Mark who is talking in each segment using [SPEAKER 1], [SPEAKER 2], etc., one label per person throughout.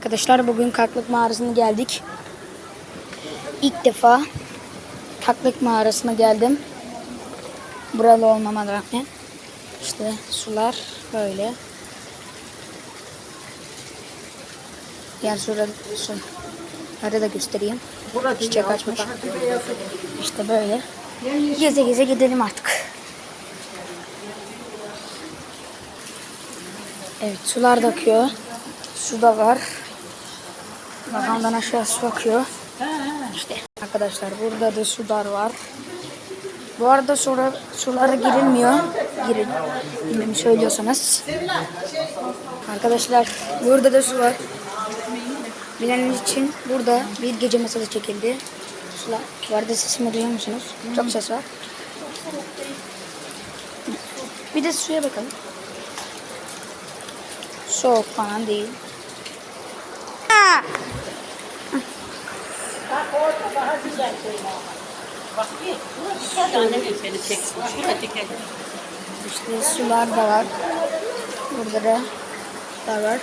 [SPEAKER 1] Arkadaşlar bugün Kaklık Mağarası'na geldik. İlk defa Kaklık Mağarası'na geldim. Buralı olmama rağmen. İşte sular böyle. Diğer suları da göstereyim. Çiçek açmış. İşte böyle. Geze geze gidelim artık. Evet sular da akıyor. Su da var. Bakandan aşağı su akıyor. İşte arkadaşlar burada da sular var. Bu arada sonra sulara girilmiyor. Girin. Bilmemi söylüyorsanız. Arkadaşlar burada da su var. Bileniniz için burada bir gece masası çekildi. Sular. Bu arada sesimi duyuyor musunuz? Çok ses var. Bir de suya bakalım. Soğuk falan değil.
[SPEAKER 2] Annem seni çeksin. Şuraya çekelim.
[SPEAKER 1] İşte sular da var. Burada da da var.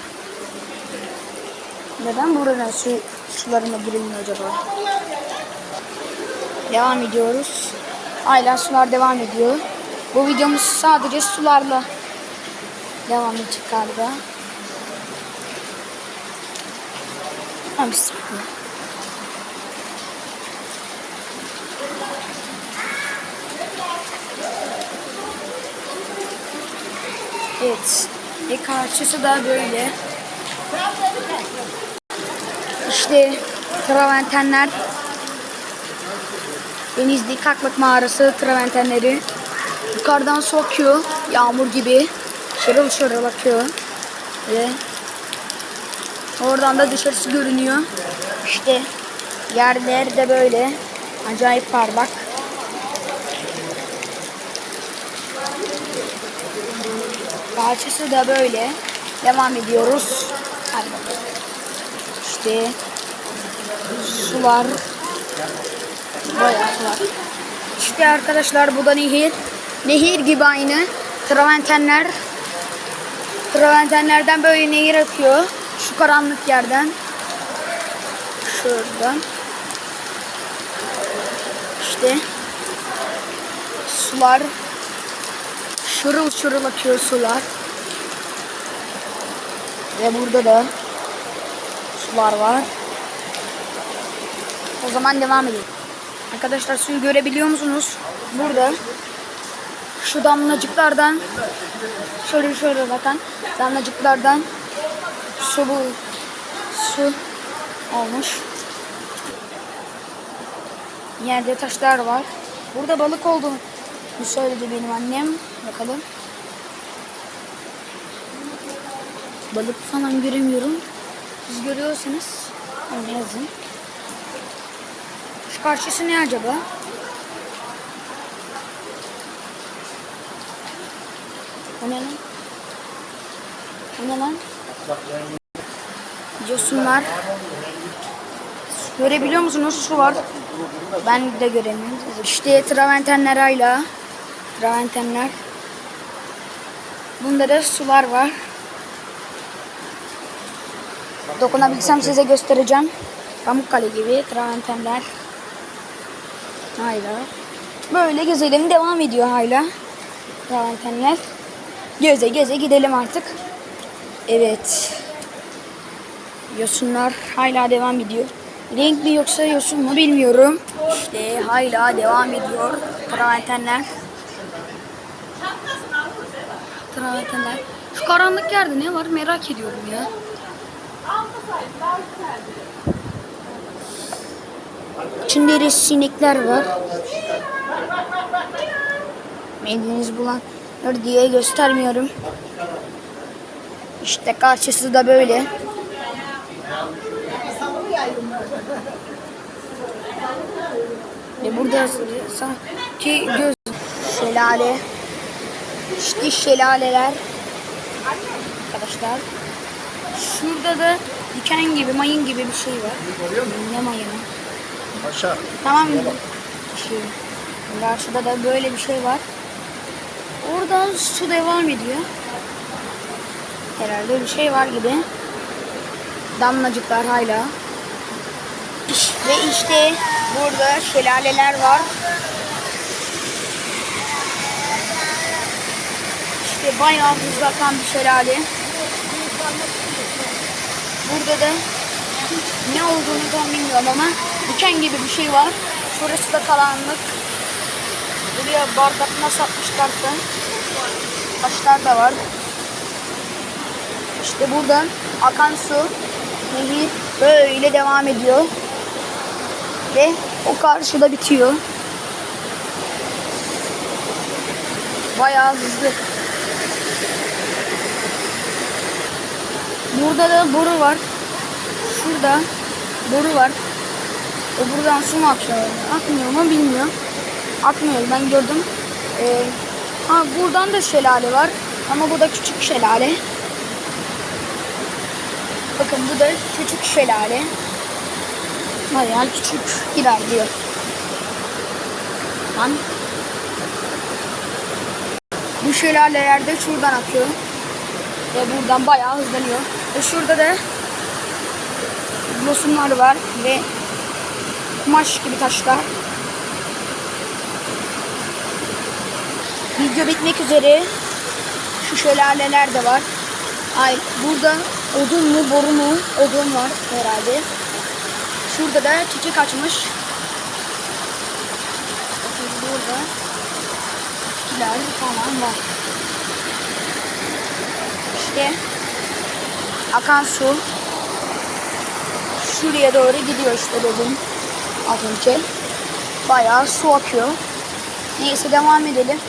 [SPEAKER 1] Neden burada su sularına girilmiyor acaba? Devam ediyoruz. Hala sular devam ediyor. Bu videomuz sadece sularla devam edecek galiba. Ha, bismillah. Evet. Ve karşısı da böyle. İşte traventenler. Denizli Kaklık Mağarası traventenleri. Yukarıdan sokuyor. Yağmur gibi. Şırıl şırıl akıyor. Ve oradan da dışarısı görünüyor. İşte yerler de böyle. Acayip parlak. Bahçesi de böyle. Devam ediyoruz. Hadi. İşte sular. Bayağı sular. İşte arkadaşlar bu da nehir. Nehir gibi aynı. Traventenler. Traventenlerden böyle nehir akıyor. Şu karanlık yerden. Şuradan. İşte sular şırıl şırıl akıyor sular. Ve burada da sular var. O zaman devam edelim. Arkadaşlar suyu görebiliyor musunuz? Burada şu damlacıklardan şöyle şöyle bakın damlacıklardan su bu su olmuş. Yerde taşlar var. Burada balık olduğunu söyledi benim annem. Bakalım. Balık falan göremiyorum. Siz görüyorsanız onu yazın. Şu karşısı ne acaba? O ne lan? O ne lan? Yosunlar. Görebiliyor musunuz? Su var. Ben de göremiyorum. İşte traventenler hala. Traventenler. Bunda da sular var. Dokunabilsem size göstereceğim. Pamukkale gibi traventenler. Hala. Böyle gezelim devam ediyor hala. Traventenler. Geze geze gidelim artık. Evet. Yosunlar hala devam ediyor. Renk mi yoksa yosun mu bilmiyorum. İşte hala devam ediyor. Traventenler. Traventenler. Şu karanlık yerde ne var merak ediyorum ya. İçinde de sinekler var. Mideniz bulanır diye göstermiyorum. İşte karşısı da böyle. Ve burada sanki göz şelale. İşte şelaleler. Arkadaşlar. Şurada da diken gibi, mayın gibi bir şey var. Ne mayını?
[SPEAKER 3] Aşağı.
[SPEAKER 1] Tamam mı? Şey. Karşıda da böyle bir şey var. Oradan su devam ediyor. Herhalde bir şey var gibi. Damlacıklar hala. Ve işte burada şelaleler var. Bayağı hızlı akan bir şelale. Burada da ne olduğunu tam bilmiyorum ama diken gibi bir şey var. Şurası da karanlık. Buraya bardak nasıl atmışlarsa taşlar da var. İşte buradan akan su, nehir böyle devam ediyor. Ve o karşıda bitiyor. Bayağı hızlı. Burada da boru var. Şurada boru var. O buradan su mu akıyor? Akmıyor mu bilmiyorum. Akmıyor ben gördüm. Ee, ha buradan da şelale var. Ama bu da küçük şelale. Bakın bu da küçük şelale. Bayağı küçük ilerliyor. Lan. Bu şelaleler de şuradan akıyor. Ve buradan bayağı hızlanıyor. Ve şurada da yosunlar var ve kumaş gibi taşlar. Video bitmek üzere. Şu şelaleler de var. Ay burada odun mu boru mu odun var herhalde. Şurada da çiçek açmış. Bakın burada bitkiler falan var. İşte akan su şuraya doğru gidiyor işte dedim az önce. Bayağı su akıyor. Neyse devam edelim.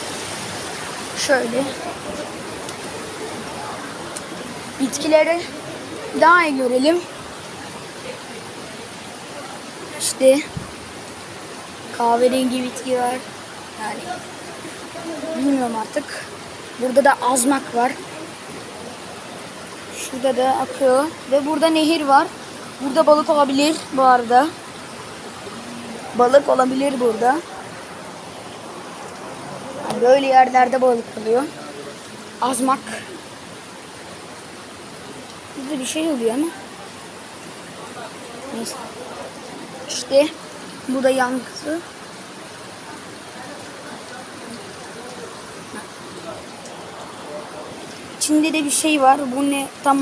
[SPEAKER 1] Şöyle. Bitkileri daha iyi görelim. İşte kahverengi bitki var. Yani bilmiyorum artık. Burada da azmak var. Şurada da akıyor. Ve burada nehir var. Burada balık olabilir bu arada. Balık olabilir burada. Böyle yerlerde balık oluyor. Azmak. Burada bir şey oluyor ama. Neyse. İşte bu da yankısı. İçinde de bir şey var. Bu ne tam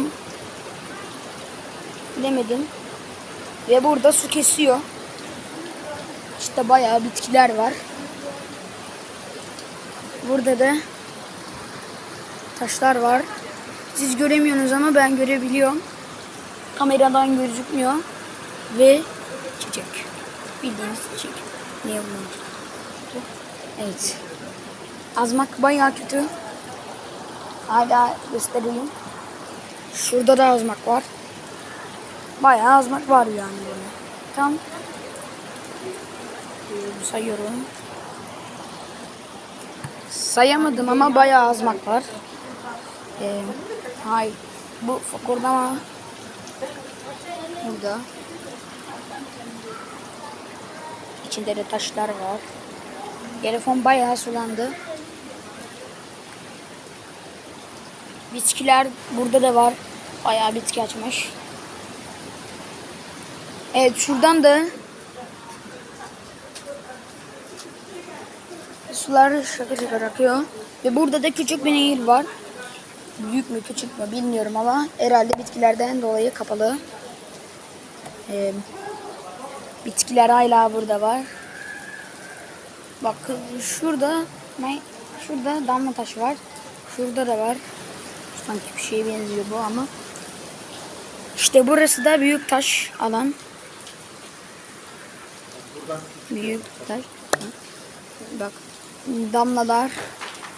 [SPEAKER 1] bilemedim. Ve burada su kesiyor. İşte bayağı bitkiler var. Burada da taşlar var. Siz göremiyorsunuz ama ben görebiliyorum. Kameradan gözükmüyor. Ve çiçek. Bildiğiniz çiçek. Ne bunun? Evet. Azmak bayağı kötü. Hala göstereyim. Şurada da azmak var. Bayağı azmak var yani böyle. Tam sayıyorum. Sayamadım ama bayağı azmak var. Ee, hay bu fokurdama burada. İçinde de taşlar var. Telefon bayağı sulandı. Bitkiler burada da var. Bayağı bitki açmış. Evet şuradan da sular şaka şaka akıyor. Ve burada da küçük bir nehir var. Büyük mü küçük mü bilmiyorum ama herhalde bitkilerden dolayı kapalı. Ee, bitkiler hala burada var. Bakın şurada? Şurada damla taşı var. Şurada da var. Sanki bir şeye benziyor bu ama. İşte burası da büyük taş alan. Büyük taş. Bak damlalar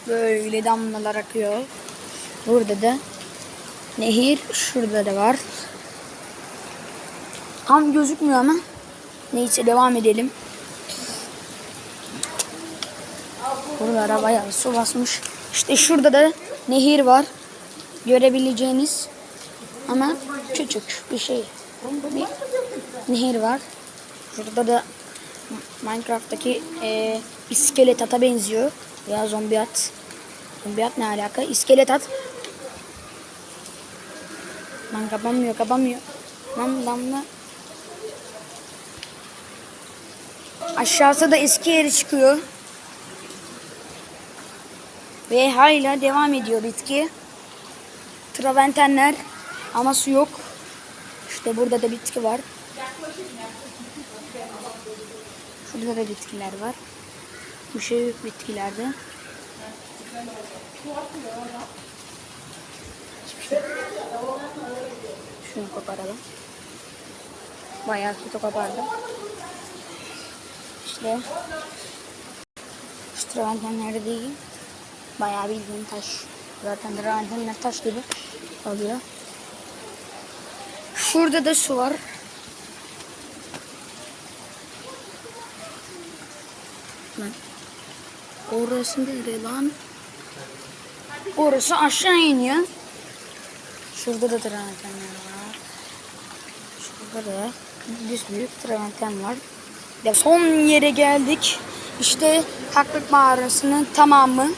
[SPEAKER 1] böyle damlalar akıyor. Burada da nehir şurada da var. Tam gözükmüyor ama neyse devam edelim. Buralara bayağı su basmış. İşte şurada da nehir var. Görebileceğiniz ama küçük bir şey. Bir nehir var. Şurada da Minecraft'taki e, iskelet ata benziyor. Ya zombi at. Zombi at ne alaka? İskelet at. Lan kapanmıyor kapanmıyor. Lan damla. Aşağısı da eski yeri çıkıyor. Ve hala devam ediyor bitki. Traventenler ama su yok. İşte burada da bitki var. Şurada da bitkiler var. Bu şey bitkilerde. Şunu koparalım. Bayağı kötü kopardım. İşte şu traventenler değil. Bayağı bildiğin taş. Zaten traventenler taş gibi oluyor. Şurada da su var. Lan. Orası nereye lan? Orası aşağı iniyor. Şurada da traventenler var. Şurada da düz büyük traventen var. Ya son yere geldik. İşte Kaklık Mağarası'nın tamamı.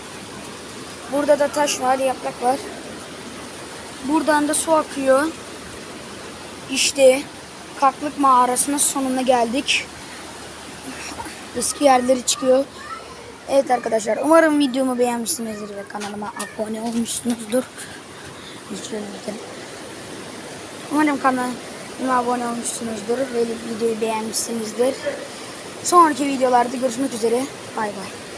[SPEAKER 1] Burada da taş var, yaprak var. Buradan da su akıyor. İşte Kaklık Mağarası'nın sonuna geldik. Eski yerleri çıkıyor. Evet arkadaşlar umarım videomu beğenmişsinizdir ve kanalıma abone olmuşsunuzdur. Umarım kanalıma abone olmuşsunuzdur ve videoyu beğenmişsinizdir. Sonraki videolarda görüşmek üzere. Bay bay.